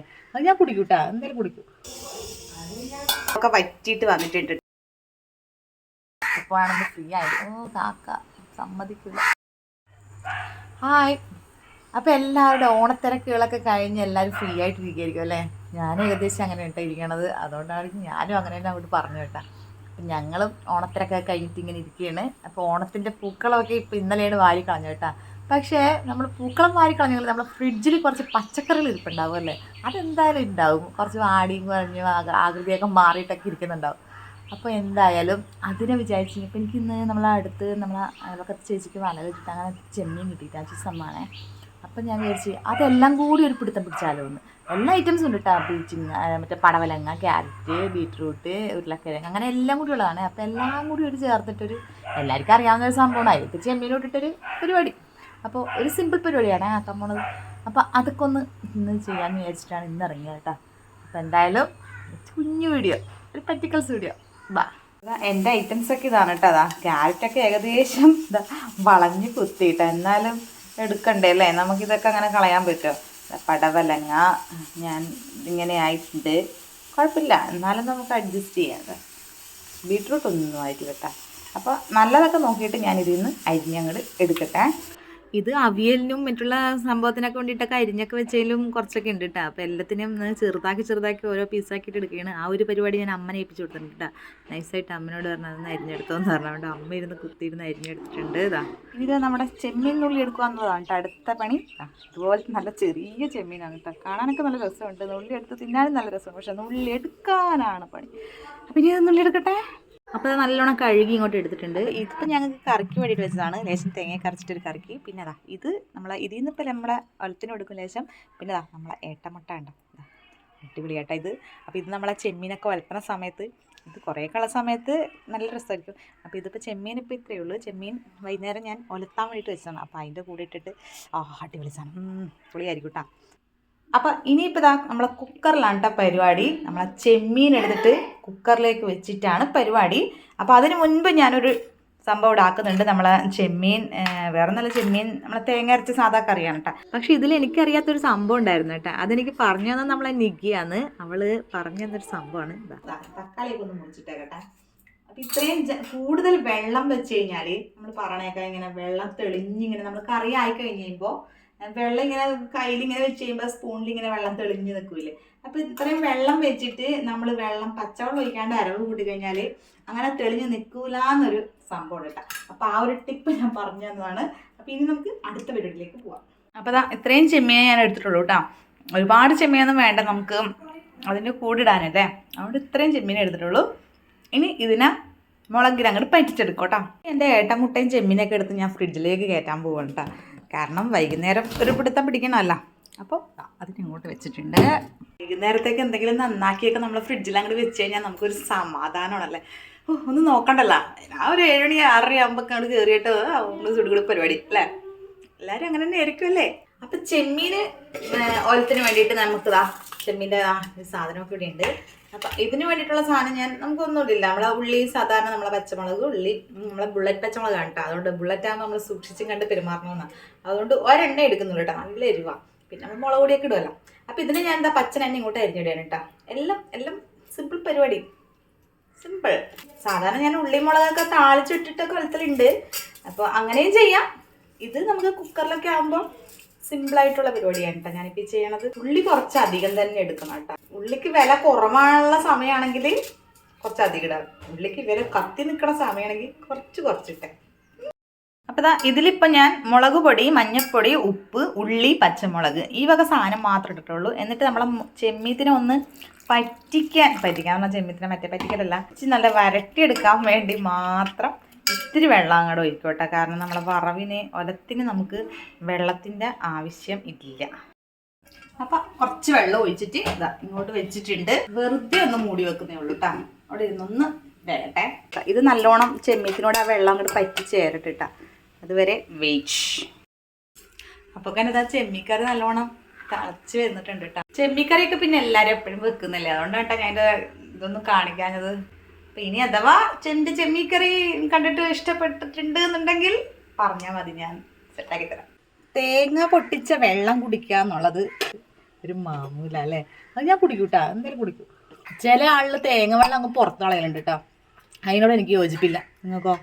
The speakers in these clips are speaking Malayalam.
അല്ലേ അത് ഞാൻ കുടിക്കൂട്ടാ എന്തായാലും കുടിക്കും. ഒക്കെ വറ്റിയിട്ട് വന്നിട്ടുണ്ട്. അപ്പോൾ ഫ്രീ ആയി ഓ കാക്ക സമ്മതിക്കില്ല ഹായ്. അപ്പോൾ എല്ലാവരുടെ ഓണത്തിരക്കുകളൊക്കെ കഴിഞ്ഞ് എല്ലാവരും ഫ്രീ ആയിട്ട് ഇരിക്കുമായിരിക്കും അല്ലേ? ഞാൻ ഏകദേശം അങ്ങനെ കേട്ടോ ഇരിക്കണത്. അതുകൊണ്ടാണ് ഞാനും അങ്ങനെ തന്നെ അങ്ങോട്ട് പറഞ്ഞു കേട്ടാ. അപ്പം ഞങ്ങളും ഓണത്തിരക്കൊക്കെ കഴിഞ്ഞിട്ട് ഇങ്ങനെ ഇരിക്കുകയാണ് അപ്പോൾ ഓണത്തിന്റെ പൂക്കളൊക്കെ ഇപ്പൊ ഇന്നലെയാണ് വാരി കളഞ്ഞു കേട്ടാ. പക്ഷേ നമ്മൾ പൂക്കളം കളഞ്ഞെങ്കിൽ നമ്മൾ ഫ്രിഡ്ജിൽ കുറച്ച് പച്ചക്കറികൾ ഇരിപ്പുണ്ടാവും അല്ലേ? അതെന്തായാലും ഉണ്ടാവും കുറച്ച് വാടിയും കുറഞ്ഞു ആകൃതിയൊക്കെ മാറിയിട്ടൊക്കെ ഇരിക്കുന്നുണ്ടാവും. അപ്പോൾ എന്തായാലും അതിനെ വിചാരിച്ചു ഇപ്പം എനിക്ക് ഇന്ന് നമ്മളെ അടുത്ത് നമ്മളെ അയൽവക്കത്ത് ചേച്ചിക്ക് വല വെച്ചിട്ട് അങ്ങനെ ചെമ്മീൻ കിട്ടിയിട്ട് ആ ചിസമ്മാണ് അപ്പം ഞാൻ വിചാരിച്ചു അതെല്ലാം കൂടി ഒരു പിടുത്തം പിടിച്ചാലോ എന്ന് എല്ലാ ഐറ്റംസും ഉണ്ട് കേട്ടോ ബീച്ചിങ് മറ്റേ പടവലങ്ങ ക്യാരറ്റ് ബീറ്റ്റൂട്ട് ഉരുളക്കിഴങ്ങ് അങ്ങനെ എല്ലാം കൂടി ഉള്ളതാണ്. അപ്പോൾ എല്ലാം കൂടി ഒരു ചേർത്തിട്ടൊരു എല്ലാവർക്കും അറിയാവുന്ന ഒരു സംഭവമാണ്. അതിലേക്ക് ചെമ്മീൻ ഇട്ടിട്ടൊരു പരിപാടി. അപ്പോൾ ഒരു സിമ്പിൾ പരിപാടിയാണ് ആക്കാൻ പോണത് അപ്പോൾ അതൊക്കെ ഒന്ന് ഇന്ന് ചെയ്യാമെന്ന് വിചാരിച്ചിട്ടാണ് ഇന്ന് ഇറങ്ങിയത് കേട്ടോ. അപ്പോൾ എന്തായാലും കുഞ്ഞു വീഡിയോ ഒരു പറ്റിക്കൽസ് വീഡിയോ ബാ. എന്റെ ഐറ്റംസ് ഒക്കെ ഇതാണ് കേട്ടോ. അതാ ക്യാരറ്റൊക്കെ ഏകദേശം ഇതാ വളഞ്ഞ് കുത്തിയിട്ട് എന്നാലും എടുക്കണ്ടേ അല്ലേ? നമുക്കിതൊക്കെ അങ്ങനെ കളയാൻ പറ്റുമോ? പടവലങ്ങ ഞാൻ ഇങ്ങനെ ആയിട്ടുണ്ട്. കുഴപ്പമില്ല. എന്നാലും നമുക്ക് അഡ്ജസ്റ്റ് ചെയ്യാം. ബീട്രൂട്ട് ഒന്നും ആയിട്ടില്ല കേട്ടോ അപ്പോൾ നല്ലതൊക്കെ നോക്കിയിട്ട് ഞാൻ ഇതിൽ നിന്ന് അരിഞ്ഞങ്ങോട് എടുക്കട്ടെ. ഇത് അവിയലിനും മറ്റുള്ള സംഭവത്തിനൊക്കെ വേണ്ടിയിട്ടൊക്കെ അരിഞ്ഞൊക്കെ വെച്ചതിലും കുറച്ചൊക്കെ ഉണ്ട് കേട്ടോ അപ്പോൾ എല്ലാത്തിനും ചെറുതാക്കി ചെറുതാക്കി ഓരോ പീസാക്കിയിട്ട് എടുക്കുകയാണ്. ആ ഒരു പരിപാടി ഞാൻ അമ്മനെ ഏൽപ്പിച്ചു കൊടുത്തിട്ടുണ്ട് കേട്ടോ നൈസായിട്ട് അമ്മനോട് പറഞ്ഞത് അതൊന്ന് അരിഞ്ഞെടുത്തോന്ന് പറഞ്ഞുകൊണ്ട് അമ്മ ഇരുന്ന് കുത്തിയിരുന്ന് അരിഞ്ഞെടുത്തിട്ടുണ്ട് ഇതാ. ഇത് നമ്മുടെ ചെമ്മീൻ നുള്ളി എടുക്കുക എന്നതാണ് കേട്ടോ അടുത്ത പണി. ഇതുപോലെ നല്ല ചെറിയ ചെമ്മീനാണ് കേട്ടോ കാണാനൊക്കെ നല്ല രസമുണ്ട്. നുള്ളി എടുത്ത് തിന്നാനും നല്ല രസമുണ്ട്. പക്ഷെ നുള്ളി എടുക്കാനാണ് പണി. അപ്പം ഇനി നുള്ളി എടുക്കട്ടെ? അപ്പോൾ അത് നല്ലോണം കഴുകി ഇങ്ങോട്ട് എടുത്തിട്ടുണ്ട്. ഇതിപ്പോൾ ഞങ്ങൾക്ക് കറിക്ക് വേണ്ടിയിട്ട് വെച്ചതാണ്. ലേശം തേങ്ങ കറിച്ചിട്ടൊരു കറിക്ക്. പിന്നെ അതാ ഇത് നമ്മളെ ഇതിൽ നിന്ന് ഇപ്പോൾ നമ്മളെ ഒലത്തിന് കൊടുക്കും ലേശം. പിന്നെ അതാ നമ്മളെ ഏട്ടമുട്ട ഉണ്ടോ ദാ, അടിപൊളി ഏട്ടാ ഇത്. അപ്പോൾ ഇത് നമ്മളെ ചെമ്മീനൊക്കെ വലപ്പണ സമയത്ത് ഇത് കുറേ കള സമയത്ത് നല്ല രസമായിരിക്കും അപ്പോൾ ഇതിപ്പോൾ ചെമ്മീൻ ഇപ്പോൾ ഇത്രയേ ഉള്ളൂ. ചെമ്മീൻ വൈകുന്നേരം ഞാൻ ഒലത്താൻ വേണ്ടിയിട്ട് വെച്ചതാണ്. അപ്പോൾ അതിന്റെ കൂടെ ഇട്ടിട്ട് ആ അടിപൊളി സാധനം. പൊളിയായിരിക്കും കേട്ടോ അപ്പം ഇനിയിപ്പോൾ ഇതാ നമ്മളെ കുക്കറിലാണ് കേട്ടോ പരിപാടി. നമ്മളെ ചെമ്മീൻ എടുത്തിട്ട് കുക്കറിലേക്ക് വെച്ചിട്ടാണ് പരിപാടി. അപ്പോൾ അതിന് മുൻപ് ഞാനൊരു സംഭവം ഇവിടെ ആക്കുന്നുണ്ട് നമ്മളെ ചെമ്മീൻ വേറെ നല്ല ചെമ്മീൻ നമ്മളെ തേങ്ങ അരച്ച സാധാ കറിയാണ് കേട്ടോ പക്ഷേ ഇതിൽ എനിക്കറിയാത്തൊരു സംഭവം ഉണ്ടായിരുന്നു കേട്ടോ അതെനിക്ക് പറഞ്ഞു തന്നെ നമ്മളെ നിഗിയാണ് അവൾ പറഞ്ഞു തന്നൊരു സംഭവമാണ് തക്കാളിയൊക്കെ ഒന്ന് മുറിച്ചിട്ടേക്കട്ടെ. അപ്പം ഇത്രയും കൂടുതൽ വെള്ളം വെച്ച് കഴിഞ്ഞാൽ നമ്മൾ പറഞ്ഞേക്കാം ഇങ്ങനെ വെള്ളം തെളിഞ്ഞിങ്ങനെ നമ്മൾ കറി ആയി കഴിഞ്ഞ് കഴിയുമ്പോൾ വെള്ളം ഇങ്ങനെ കയ്യിൽ ഇങ്ങനെ വെച്ച് കഴിയുമ്പോൾ സ്പൂണിൽ ഇങ്ങനെ വെള്ളം തെളിഞ്ഞ് നിൽക്കൂലേ അപ്പോൾ ഇത്രയും വെള്ളം വെച്ചിട്ട് നമ്മൾ വെള്ളം പച്ചവെള്ളം ഒഴിക്കാണ്ട് അരവ് കൂട്ടി കഴിഞ്ഞാൽ അങ്ങനെ തെളിഞ്ഞ് നിൽക്കൂല എന്നൊരു സംഭവം കേട്ടോ അപ്പോൾ ആ ഒരു ടിപ്പ് ഞാൻ പറഞ്ഞു തന്നതാണ്. അപ്പോൾ ഇനി നമുക്ക് അടുത്ത വീഡിയോയിലേക്ക് പോവാം. അപ്പോൾ അതാ ഇത്രയും ചെമ്മീനെ ഞാൻ എടുത്തിട്ടുള്ളൂ കേട്ടോ ഒരുപാട് ചെമ്മീനൊന്നും വേണ്ട നമുക്ക് അതിന്റെ കൂടെ ഇടാനല്ലേ? അതുകൊണ്ട് ഇത്രയും ചെമ്മീനെ എടുത്തിട്ടുള്ളൂ. ഇനി ഇതിനെ മുളകിൽ അങ്ങോട്ട് എന്റെ ഏട്ടൻ മുട്ടയും ചെമ്മീനൊക്കെ എടുത്ത് ഞാൻ ഫ്രിഡ്ജിലേക്ക് കയറ്റാൻ പോവാണ് കേട്ടോ കാരണം വൈകുന്നേരം ഒരു പിടുത്തം പിടിക്കണമല്ല. അപ്പോൾ അതിനിങ്ങോട്ട് വെച്ചിട്ടുണ്ട്. വൈകുന്നേരത്തേക്ക് എന്തെങ്കിലും നന്നാക്കിയൊക്കെ നമ്മൾ ഫ്രിഡ്ജിൽ അങ്ങോട്ട് വെച്ച് കഴിഞ്ഞാൽ നമുക്കൊരു സമാധാനമാണല്ലേ? ഒന്ന് ഒന്നും നോക്കണ്ടല്ല. ആ ഒരു ഏഴുമണി ആറര ആകുമ്പോൾ അങ്ങോട്ട് കയറിയിട്ട് നമ്മൾ സുടുകുടി പരിപാടി അല്ലേ? എല്ലാവരും അങ്ങനെ തന്നെ ആയിരിക്കും അല്ലേ? അപ്പം ചെമ്മീന് ഓലത്തിന് വേണ്ടിയിട്ട് നമുക്ക് ചെമ്മീന്റെ ആ ഒരു സാധനമൊക്കെ ഇവിടെ ഉണ്ട് അപ്പം ഇതിന് വേണ്ടിയിട്ടുള്ള സാധനം ഞാൻ നമുക്കൊന്നുമില്ല നമ്മളെ ഉള്ളി സാധാരണ നമ്മളെ പച്ചമുളക് ഉള്ളി നമ്മളെ ബുള്ളറ്റ് പച്ചമുളക് കേട്ടോ അതുകൊണ്ട് ബുള്ളറ്റ് ആകുമ്പോൾ നമ്മൾ സൂക്ഷിച്ചും കണ്ട് പെരുമാറണമെന്നാണ് അതുകൊണ്ട് ഒരെണ്ണ എടുക്കുന്നുള്ളൂ കേട്ടോ നല്ല എരിവാ. പിന്നെ നമ്മൾ മുളക് പൊടിയൊക്കെ ഇടുമല്ലോ അപ്പം ഇതിന് ഞാൻ എന്താ പച്ചൻ എണ്ണ ഇങ്ങോട്ട് അരിഞ്ഞിടുകയാണ് കേട്ടോ എല്ലാം എല്ലാം സിമ്പിൾ പരിപാടി. സിമ്പിൾ സാധാരണ ഞാൻ ഉള്ളി മുളകൊക്കെ താളിച്ചിട്ടിട്ടൊക്കെ വെളുത്തലുണ്ട് അപ്പോൾ അങ്ങനെയും ചെയ്യാം. ഇത് നമുക്ക് കുക്കറിലൊക്കെ ആകുമ്പോൾ സിമ്പിളായിട്ടുള്ള പരിപാടിയാണ് കേട്ടോ. ഞാനിപ്പോൾ ഈ ചെയ്യണത് ഉള്ളി കുറച്ച് അധികം തന്നെ എടുക്കണം കേട്ടോ. ഉള്ളിക്ക് വില കുറവാനുള്ള സമയമാണെങ്കിൽ കുറച്ച് അധികം ഇടാം. ഉള്ളിക്ക് വില കത്തി നിൽക്കണ സമയമാണെങ്കിൽ കുറച്ച് കുറച്ചിട്ടെ. അപ്പൊ ഇതാ ഇതിലിപ്പോൾ ഞാൻ മുളക് പൊടി മഞ്ഞൾപ്പൊടി ഉപ്പ് ഉള്ളി പച്ചമുളക് ഈ വക സാധനം മാത്രം ഇട്ടിട്ടുള്ളൂ. എന്നിട്ട് നമ്മളെ ചെമ്മീത്തിനെ ഒന്ന് പറ്റിക്കാൻ പറ്റിക്കാൻ ചെമ്മീത്തിനെ മറ്റേ പറ്റിക്കലല്ല. നല്ല വരട്ടിയെടുക്കാൻ വേണ്ടി മാത്രം ഇത്തിരി വെള്ളം അങ്ങോട്ട് ഒഴിക്കോട്ടെ. കാരണം നമ്മളെ വറവിന് ഒലത്തിന് നമുക്ക് വെള്ളത്തിന്റെ ആവശ്യം ഇല്ല. അപ്പം കുറച്ച് വെള്ളം ഒഴിച്ചിട്ട് ഇതാ ഇങ്ങോട്ട് വെച്ചിട്ടുണ്ട്. വെറുതെ ഒന്ന് മൂടി വെക്കുന്നേ ഉള്ളൂ കേട്ടോ അവിടെ ഇരുന്നൊന്ന് വേട്ടെ ഇത് നല്ലോണം ചെമ്മീത്തിനോട് ആ വെള്ളം അങ്ങോട്ട് പറ്റി ചേരട്ടിട്ടാ. അതുവരെ വെയിറ്റ്. അപ്പോൾ തന്നെ ഇതാ ചെമ്മിക്കറി നല്ലോണം തിളച്ച് വരുന്നിട്ടുണ്ട് കേട്ടോ ചെമ്മീക്കറിയൊക്കെ പിന്നെ എല്ലാവരും എപ്പോഴും വെക്കുന്നില്ലേ? അതുകൊണ്ടാണ് കേട്ടോ ഞാൻ ഇത് ഇതൊന്നും കാണിക്കാഞ്ഞത്. അപ്പം ഇനി അഥവാ ചെണ്ട് ചെമ്മീക്കറി കണ്ടിട്ട് ഇഷ്ടപ്പെട്ടിട്ടുണ്ട് എന്നുണ്ടെങ്കിൽ പറഞ്ഞാൽ മതി ഞാൻ സെറ്റാക്കി തരാം. തേങ്ങ പൊട്ടിച്ച വെള്ളം കുടിക്കുക എന്നുള്ളത് ഒരു മാമൂല അല്ലേ? അത് ഞാൻ കുടിക്കൂട്ടാ എന്തായാലും കുടിക്കും. ചില ആളിൽ തേങ്ങ വെള്ളം അങ്ങ് പുറത്ത് കളയലുണ്ട് കേട്ടോ. അതിനോട് എനിക്ക് യോജിപ്പില്ല. നിങ്ങൾക്കോ?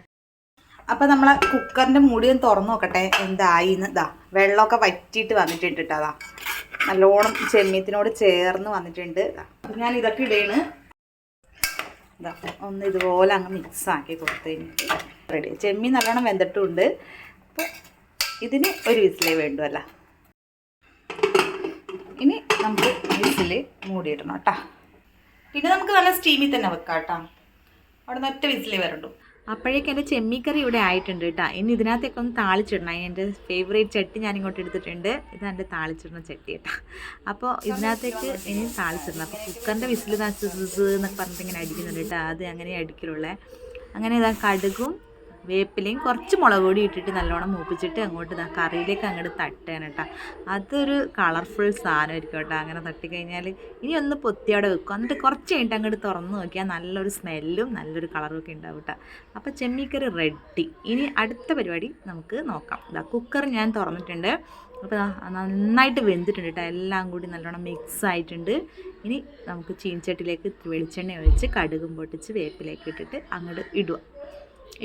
അപ്പം നമ്മളെ കുക്കറിന്റെ മൂടി ഒന്ന് തുറന്നു നോക്കട്ടെ എന്തായി ഇതാ വെള്ളമൊക്കെ വറ്റിയിട്ട് വന്നിട്ടുണ്ട് കേട്ടോ അതാ നല്ലോണം ചെമ്മീത്തിനോട് ചേർന്ന് വന്നിട്ടുണ്ട്. ഞാൻ ഇതൊക്കെ ഇടേണ് ഒന്ന് ഇതുപോലെ അങ്ങ് മിക്സ് ആക്കി കൊടുത്തു റെഡി ചെമ്മീൻ നല്ലോണം വെന്തിട്ടുണ്ട്. അപ്പോൾ ഇതിന് ഒരു വിസിലേ വേണ്ടുമല്ല ഇനി നമുക്ക് വിസിൽ മൂടിയിടണം കേട്ടോ. പിന്നെ നമുക്ക് നല്ല സ്റ്റീമിൽ തന്നെ വെക്കാം കേട്ടോ അവിടെ നിന്ന് ഒറ്റ വിസിലേ വരണ്ടു. അപ്പോഴേക്കും എന്റെ ചെമ്മീക്കറി ഇവിടെ ആയിട്ടുണ്ട് കേട്ടോ. ഇനി ഇതിനകത്തേക്ക് ഒന്ന് താളിച്ചിടണം. എന്റെ ഫേവറേറ്റ് ചട്ടി ഞാൻ ഇങ്ങോട്ട് എടുത്തിട്ടുണ്ട്. ഇത് എന്റെ താളിച്ചിടുന്ന ചട്ടി കേട്ടോ. അപ്പോൾ ഇതിനകത്തേക്ക് ഇനി താളിച്ചിടണം. അപ്പോൾ കുക്കറിന്റെ വിസിൽ എന്നൊക്കെ പറഞ്ഞിട്ട് ഇങ്ങനെ അടിക്കുന്നുണ്ട് കേട്ടോ. അത് അങ്ങനെ അടിക്കലുള്ളേ. അങ്ങനെ ഇതാ കടുകും വേപ്പിലയും കുറച്ച് മുളക് പൊടി ഇട്ടിട്ട് നല്ലോണം മൂപ്പിച്ചിട്ട് അങ്ങോട്ട് കറിയിലേക്ക് അങ്ങോട്ട് തട്ടുകയാണ് കേട്ടോ. അതൊരു കളർഫുൾ സാധനമായിരിക്കും കേട്ടോ. അങ്ങനെ തട്ടിക്കഴിഞ്ഞാൽ ഇനി ഒന്ന് പൊത്തി അവിടെ വെക്കും. എന്നിട്ട് കുറച്ച് കഴിഞ്ഞിട്ട് അങ്ങോട്ട് തുറന്ന് നോക്കിയാൽ നല്ലൊരു സ്മെല്ലും നല്ലൊരു കളറും ഒക്കെ ഉണ്ടാവും കേട്ടോ. അപ്പോൾ ചെമ്മീക്കറി റെഡി ഇനി അടുത്ത പരിപാടി നമുക്ക് നോക്കാം. ഇതാ കുക്കർ ഞാൻ തുറന്നിട്ടുണ്ട്. അപ്പോൾ നന്നായിട്ട് വെന്തിട്ടുണ്ട് കേട്ടോ. എല്ലാം കൂടി നല്ലോണം മിക്സ് ആയിട്ടുണ്ട്. ഇനി നമുക്ക് ചീനച്ചട്ടിലേക്ക് വെളിച്ചെണ്ണ ഒഴിച്ച് കടുകും പൊട്ടിച്ച് വേപ്പിലേക്ക് ഇട്ടിട്ട് അങ്ങോട്ട് ഇടുക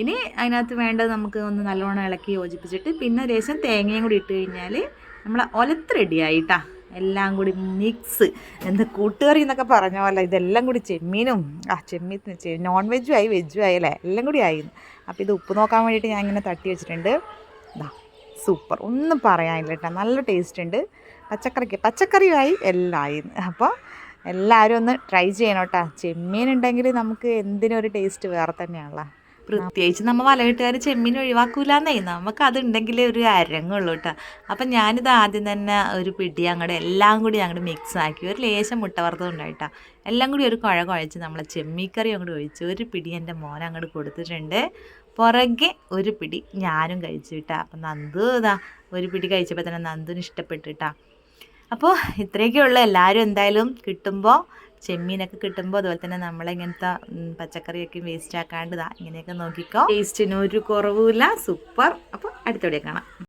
ഇനി അതിനകത്ത് വേണ്ടത് നമുക്ക് ഒന്ന് നല്ലോണം ഇളക്കി യോജിപ്പിച്ചിട്ട് പിന്നെ ലേശം തേങ്ങയും കൂടി ഇട്ട് കഴിഞ്ഞാൽ നമ്മൾ ഒലത്ത് റെഡിയായിട്ടാ എല്ലാം കൂടി മിക്സ് എന്ത് കൂട്ടുകറി എന്നൊക്കെ പറഞ്ഞ പോലെ ഇതെല്ലാം കൂടി ചെമ്മീനും ആ ചെമ്മീൻ നോൺ വെജും ആയി വെജും ആയി അല്ലേ? എല്ലാം കൂടി ആയി. അപ്പോൾ ഇത് ഉപ്പ് നോക്കാൻ വേണ്ടിയിട്ട് ഞാൻ ഇങ്ങനെ തട്ടി വെച്ചിട്ടുണ്ട്. ഇതാ സൂപ്പർ ഒന്നും പറയാനില്ല കേട്ടോ. നല്ല ടേസ്റ്റ് ഉണ്ട്. പച്ചക്കറിക്ക് പച്ചക്കറിയുമായി എല്ലാം ആയി അപ്പോൾ എല്ലാവരും ഒന്ന് ട്രൈ ചെയ്യണം കേട്ടോ. ചെമ്മീൻ ഉണ്ടെങ്കിൽ നമുക്ക് എന്തിനും ഒരു ടേസ്റ്റ് വേറെ തന്നെയാണല്ലോ. പ്രത്യേകിച്ച് നമ്മൾ വലകെട്ടുകാർ ചെമ്മീൻ ഒഴിവാക്കൂലെന്നേ. നമുക്ക് അതുണ്ടെങ്കിലേ ഒരു അരങ്ങുള്ളൂ കേട്ടോ അപ്പം ഞാനിത് ആദ്യം തന്നെ ഒരു പിടി അങ്ങോട്ട് എല്ലാം കൂടി അങ്ങോട്ട് മിക്സ് ആക്കി ഒരു ലേശം മുട്ട വറുത്തത് ഉണ്ടായിട്ടാ എല്ലാം കൂടി ഒരു കുഴ കുഴച്ച് നമ്മളെ ചെമ്മീക്കറി അങ്ങോട്ട് ഒഴിച്ച് ഒരു പിടി എന്റെ മോൻ അങ്ങോട്ട് കൊടുത്തിട്ടുണ്ട്. പുറകെ ഒരു പിടി ഞാനും കഴിച്ചു കേട്ടാ അപ്പം നന്ദു ഇതാ ഒരു പിടി കഴിച്ചപ്പോൾ തന്നെ നന്ദുവിന് ഇഷ്ടപ്പെട്ടു കേട്ടാ അപ്പോൾ ഇത്രയൊക്കെ ഉള്ളു എല്ലാവരും എന്തായാലും കിട്ടുമ്പോൾ ചെമ്മീനൊക്കെ കിട്ടുമ്പോൾ അതുപോലെ തന്നെ നമ്മളിങ്ങനത്തെ പച്ചക്കറിയൊക്കെ വേസ്റ്റ് ആക്കാണ്ട് ഇതാ ഇങ്ങനെയൊക്കെ നോക്കിക്കോ. ടേസ്റ്റിന് ഒരു കുറവുമില്ല സൂപ്പർ അപ്പോൾ അടുത്തോടെ കാണാം.